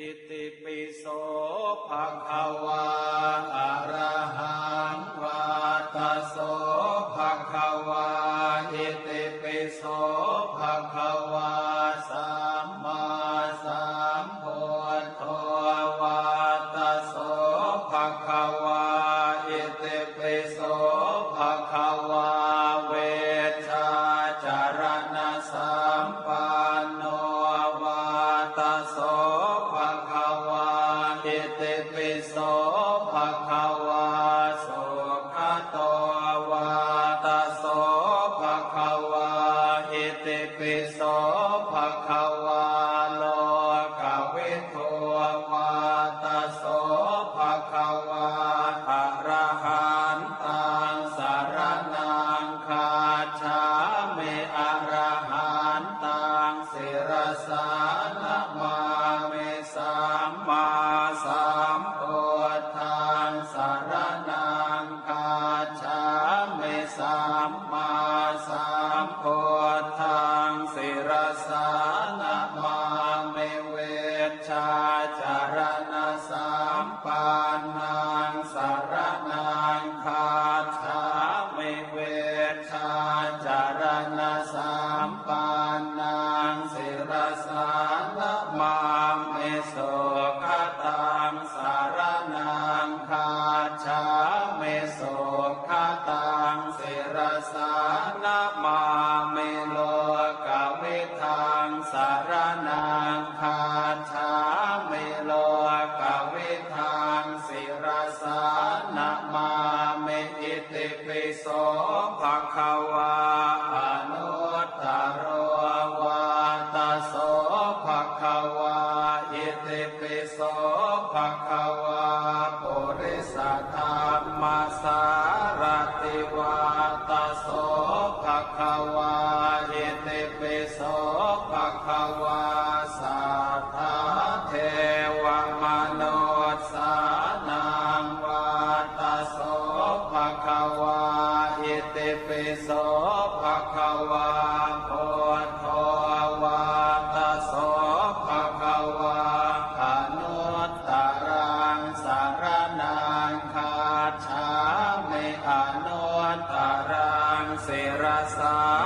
อิติปิโสภะคะวาอะระหังวาตะโสภะคะวาอิติปิโสภะคะวาสัมมาสัมพุทโธวาตะโสภะคะวาอิติปิโสภะคะวา อิติปิโสภะคะวาสุขโตวาตะโสภะคะวาอิติปิโสภะคะ มิสุขตังสารนังคาชามิสุขตังสิรสานะมามิโลกวิทังสารนังคาชามิโลกวิทังสิรสานะมามิอิติปิโสภะคะวา ติปิโสภะคะวาปุริสธรรมสารติวาตโสภะคะวาอิติปิโสภะคะวาสัทธาเทวมนุสสานังวาตโสภะคะวาอิติปิโสภะคะวาโพธ สา